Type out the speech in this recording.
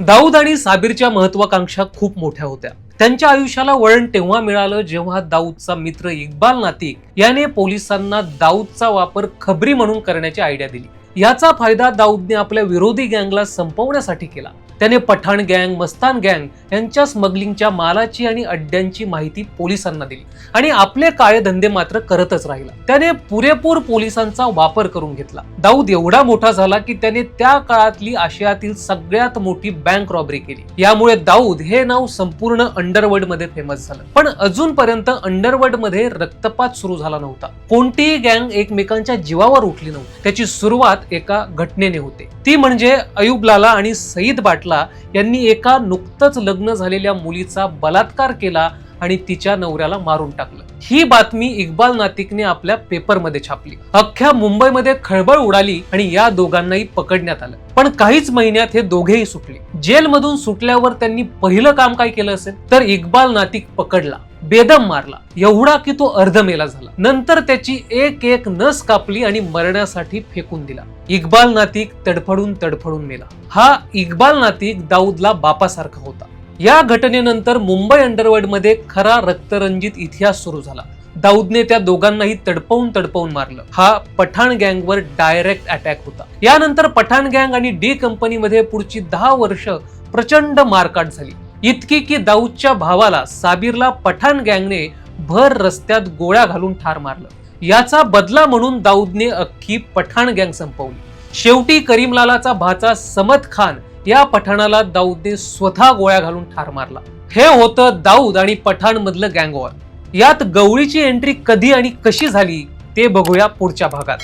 दाऊद आणि साबिरच्या महत्वाकांक्षा खूप मोठ्या होत्या. त्यांच्या आयुष्याला वळण तेव्हा मिळालं जेव्हा दाऊदचा मित्र इक्बाल नातिक याने पोलिसांना दाऊदचा वापर खबरी म्हणून करण्याची आयडिया दिली. याचा फायदा दाऊदने आपल्या विरोधी गँगला संपवण्यासाठी केला. त्याने पठाण गँग मस्तान गँग यांच्या स्मगलिंगच्या मालाची आणि अड्ड्यांची माहिती पोलिसांना दिली. आणि आपले काळे धंदे मात्र करतच राहिला. त्याने पुरेपूर पोलिसांचा वापर करून घेतला. दाऊद एवढा मोठा झाला की त्याने त्या काळातली आशियातील सगळ्यात मोठी बँक रॉबरी केली. यामुळे दाऊद हे नाव संपूर्ण अंडरवर्ल्डमध्ये फेमस झालं. पण अजूनपर्यंत अंडरवर्ल्डमध्ये रक्तपात सुरू झाला नव्हता. कोणतीही गँग एकमेकांच्या जीवावर उठली नव्हती. त्याची सुरुवात एका घटनेने होते. ती म्हणजे अयुब लाला आणि सईद बाटला. यांनी एका नुकतंच लग्न झालेल्या मुलीचा बलात्कार केला आणि तिच्या नवऱ्याला मारून टाकलं. ही बातमी इक्बाल नातिकने आपल्या पेपरमध्ये छापली. अख्ख्या मुंबईमध्ये खळबळ उडाली आणि या दोघांनाही पकडण्यात आलं. पण काहीच महिन्यात हे दोघेही सुटले. जेलमधून सुटल्यावर त्यांनी पहिलं काम काय केलं असेल? तर इक्बाल नातिक पकडला. बेदम मारला. एवढा की तो अर्धमेला झाला. नंतर त्याची एक एक नस कापली आणि मरण्यासाठी फेकून दिला. इक्बाल नातिक तडफडून तडफडून मेला. हा इक्बाल नातिक दाऊदला बापासारखा होता. या घटनेनंतर मुंबई अंडरवर्ल्डमध्ये खरा रक्तरंजित इतिहास सुरू झाला. दाऊदने त्या दोघांनाही तडपवून तडपवून मारलं. हा पठाण गँगवर डायरेक्ट अटॅक होता. यानंतर पठाण गँग आणि डी कंपनीमध्ये पुढची दहा वर्ष प्रचंड मारकाट झाली. इतकी की दाऊदच्या भावाला साबिरला पठाण गँगने भर रस्त्यात गोळ्या घालून ठार मारलं. याचा बदला म्हणून दाऊदने अख्खी पठाण गँग संपवली. शेवटी करीमलालाचा भाचा समद खान या पठाणाला दाऊदने स्वतः गोळ्या घालून ठार मारला. हे होतं दाऊद आणि पठाण मधलं गँगवॉर. यात गवळीची एंट्री कधी आणि कशी झाली ते बघूया पुढच्या भागात.